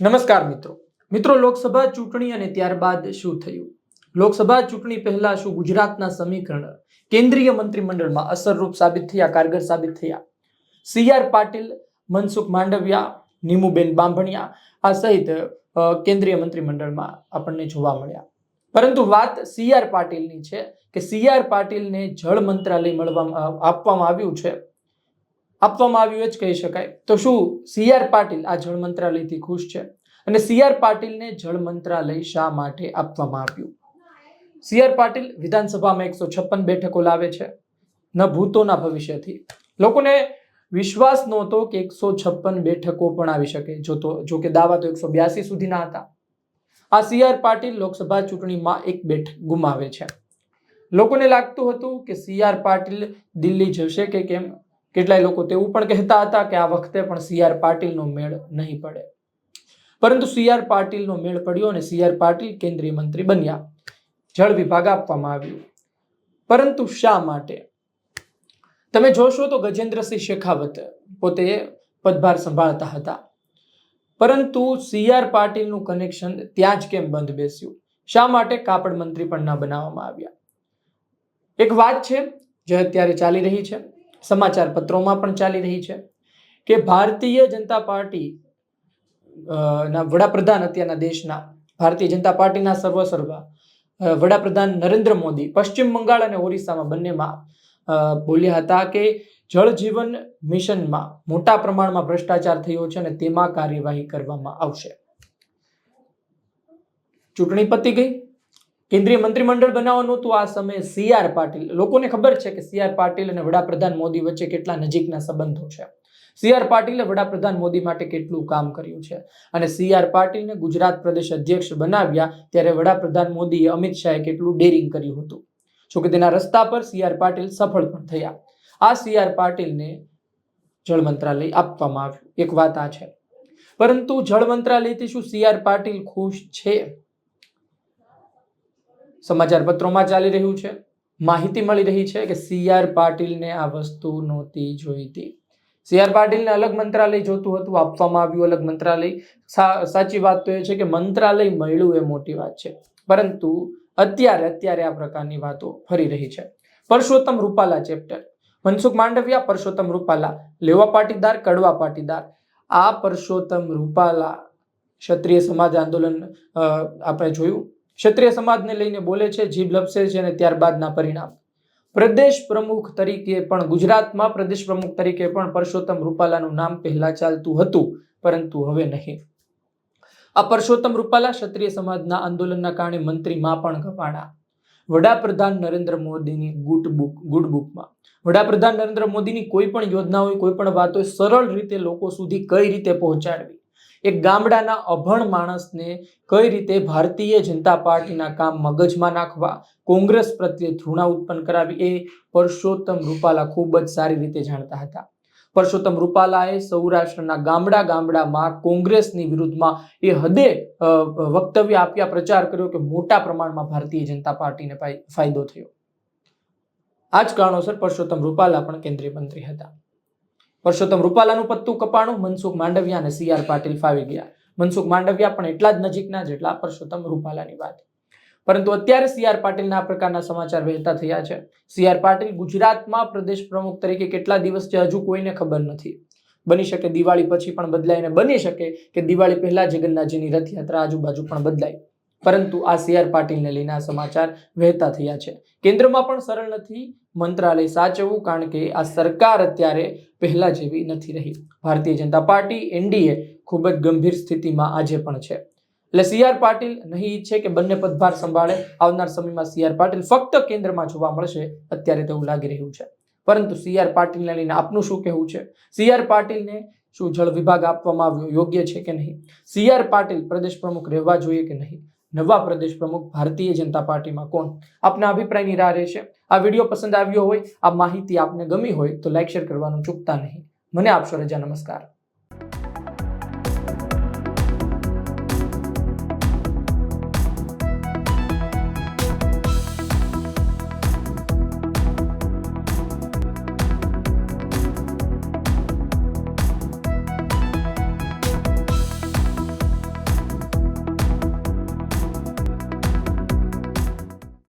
નમસ્કાર મિત્રો. મિત્રો, લોકસભા ચૂંટણી અને ત્યારબાદ શું થયું? લોકસભા ચૂંટણી પહેલા શું ગુજરાતના સમીકરણ કેન્દ્રીય મંત્રીમંડળમાં અસરરૂપ સાબિત થયા, કારગર સાબિત થયા? સી આર પાટીલ, મનસુખ માંડવિયા, નીમુબેન બાંભણિયા આ સહિત કેન્દ્રીય મંત્રીમંડળમાં આપણને જોવા મળ્યા. પરંતુ વાત સી આર પાટીલની છે કે સી આર પાટીલને જળ મંત્રાલય મળવામાં આપવામાં આવ્યું છે. આપવામાં આવ્યું એ જ કહી શકાય. તો શું? સી આર પાટીલ આ જળ મંત્રાલયથી ખુશ છે? અને સી આર પાટીલને જળ મંત્રાલય શા માટે આપવામાં આવ્યું? સી આર પાટીલ વિધાનસભામાં એકસો છપ્પન બેઠકો લાવે છે, ન ભૂતોના ભવિષ્યથી. લોકોને વિશ્વાસ નહોતો કે એકસો છપ્પન બેઠકો પણ આવી શકે. જો તો, જો કે દાવા તો એકસો બ્યાસી સુધીના હતા. આ સી આર પાટીલ લોકસભા ચૂંટણીમાં એક બેઠક ગુમાવે છે. લોકોને લાગતું હતું કે સી આર પાટીલ દિલ્હી જશે કે કેમ? કેટલાય લોકો તેવું પણ કહેતા હતા કે આ વખતે પણ સી આર પાટીલનો મેળ નહીં પડે. પરંતુ સી આર પાટીલનો મેળ પડ્યો અને સી આર પાટીલ કેન્દ્રીય મંત્રી બન્યા. જળ વિભાગ આપવામાં આવ્યું. પરંતુ શા માટે? તમે જોશો તો ગજેન્દ્રસિંહ શેખાવત પોતે પદભાર સંભાળતા હતા. પરંતુ સી આર પાટીલનું કનેક્શન ત્યાં જ કેમ બંધ બેસ્યું? શા માટે કાપડ મંત્રી પણ ના બનાવવામાં આવ્યા? એક વાત છે, જે અત્યારે ચાલી રહી છે. સમાચાર પત્રોમાં પણ ચાલી રહી છે કે ભારતીય જનતા પાર્ટી ના વડાપ્રધાન અત્યારના દેશના, ભારતીય જનતા પાર્ટીના સર્વસર્વા વડાપ્રધાન નરેન્દ્ર મોદી, પશ્ચિમ બંગાળ અને ઓરિસ્સામાં બંનેમાં બોલ્યા હતા કે જળ જીવન મિશનમાં મોટા પ્રમાણમાં ભ્રષ્ટાચાર થયો છે અને તેમાં કાર્યવાહી કરવામાં આવશે. ચૂંટણી પતી ગઈ. કેન્દ્રીય મંત્રીમંડળ બનાવવાનું હતું આ સમયે સી આર પાટીલ. લોકોને ખબર છે કે સી આર પાટીલ અને વડાપ્રધાન મોદી વચ્ચે કેટલા નજીકના સંબંધો છે. સી આર પાટીલે વડાપ્રધાન મોદી માટે કેટલું કામ કર્યું છે? અને સી આર પાટીલને ગુજરાત પ્રદેશ અધ્યક્ષ બનાવ્યા ત્યારે વડાપ્રધાન મોદીએ અમિત શાહે કેટલું ડેરિંગ કર્યું હતું? જોકે તેના રસ્તા પર સી આર પાટીલ સફળ પણ થયા. આ સી આર પાટીલને જળ મંત્રાલય આપવામાં આવ્યું. એક વાત આ છે. પરંતુ જળ મંત્રાલયથી શું સી આર પાટીલ ખુશ છે? સમાચાર પત્રોમાં ચાલી રહ્યું છે. માહિતી મળી રહી છે કે સી આર પાટીલને આ વસ્તુ નહોતી જોઈતી. સી આર પાટીલને અલગ મંત્રાલય જોતું હતું, આપવામાં આવ્યું અલગ મંત્રાલય. સાચી વાત તો એ છે કે મંત્રાલય મળ્યું એ મોટી વાત છે. પરંતુ અત્યારે અત્યારે આ પ્રકારની વાતો ફરી રહી છે. પરસોત્તમ રૂપાલા ચેપ્ટર. મનસુખ માંડવિયા, પરસોત્તમ રૂપાલા. લેવા પાટીદાર, કડવા પાટીદાર. આ પરસોત્તમ રૂપાલા ક્ષત્રિય સમાજ આંદોલન આપણે જોયું. ક્ષત્રિય સમાજને લઈને બોલે છે, જીભ લપસે છે અને ત્યારબાદના પરિણામ. પ્રદેશ પ્રમુખ તરીકે પણ, ગુજરાતમાં પ્રદેશ પ્રમુખ તરીકે પણ પરસોત્તમ રૂપાલાનું નામ પહેલા ચાલતું હતું, પરંતુ હવે નહીં. આ પરસોત્તમ રૂપાલા ક્ષત્રિય સમાજના આંદોલનના કારણે મંત્રીમાં પણ કપાણા વડાપ્રધાન નરેન્દ્ર મોદીની ગુડ બુક ગુડ બુકમાં વડાપ્રધાન નરેન્દ્ર મોદીની કોઈ પણ યોજના હોય કોઈ પણ વાત હોય સરળ રીતે લોકો સુધી કઈ રીતે પહોંચાડવી? એક ગામડાના અભણ માણસને કઈ રીતે ભારતીય જનતા પાર્ટીના કામ મગજમાં નાખવા, કોંગ્રેસ પ્રત્યે ધૃણા ઉત્પન્ન કરાવી, એ પરસોત્તમ રૂપાલા ખૂબ જ સારી રીતે જાણતા હતા. પરસોત્તમ રૂપાલાએ સૌરાષ્ટ્રના ગામડા ગામડામાં કોંગ્રેસની વિરુદ્ધમાં એ હદે વક્તવ્ય આપ્યા, પ્રચાર કર્યો કે મોટા પ્રમાણમાં ભારતીય જનતા પાર્ટીને ફાયદો થયો. આ જ કારણોસર પરસોત્તમ રૂપાલા પણ કેન્દ્રીય મંત્રી હતા. પરસોત્તમ રૂપાલાનું પત્તું કપાણું, મનસુખ માંડવિયા અને સી આર પાટીલ ફાવી ગયા. મનસુખ માંડવિયા પણ એટલા જ નજીકના જેટલા પરસોત્તમ રૂપાલાની વાત. પરંતુ અત્યારે સી આર પાટીલના આ પ્રકારના સમાચાર વહેતા થયા છે. સી આર પાટીલ ગુજરાતમાં પ્રદેશ પ્રમુખ તરીકે કેટલા દિવસ છે હજુ કોઈને ખબર નથી. બની શકે દિવાળી પછી પણ બદલાય અને બની શકે કે દિવાળી પહેલા જગન્નાથજીની રથયાત્રા આજુબાજુ પણ બદલાય. પરંતુ આ સી આર પાટીલને લઈને આ સમાચાર વહેતા થયા છે. કેન્દ્રમાં પણ સરળ નથી, મંત્રાલય સાચવવું કારણ કે આ સરકાર અત્યારે પહેલા જેવી નથી રહી. ભારતીય જનતા પાર્ટી, એનડીએ ખૂબ જ ગંભીર સ્થિતિમાં આજે પણ છે. એટલે સી આર પાટીલ નહીં ઈચ્છે કે બંને પદભાર સંભાળે. આવનાર સમયમાં સી આર પાટીલ ફક્ત કેન્દ્રમાં જોવા મળશે, અત્યારે તેવું લાગી રહ્યું છે. પરંતુ સી આર પાટીલને લઈને આપનું શું કહેવું છે? સી આર પાટીલને શું જળ વિભાગ આપવામાં આવ્યો? યોગ્ય છે કે નહીં? સી આર પાટીલ પ્રદેશ પ્રમુખ રહેવા જોઈએ કે નહીં? નવા પ્રદેશ પ્રમુખ ભારતીય જનતા પાર્ટીમાં કોણ? આપના અભિપ્રાયની રાહ રહેશે. આ વીડિયો પસંદ આવ્યો હોય, આ માહિતી આપને ગમી હોય તો લાઇક શેર કરવાનું ચૂકતા નહીં. મને આપશો રજા. નમસ્કાર.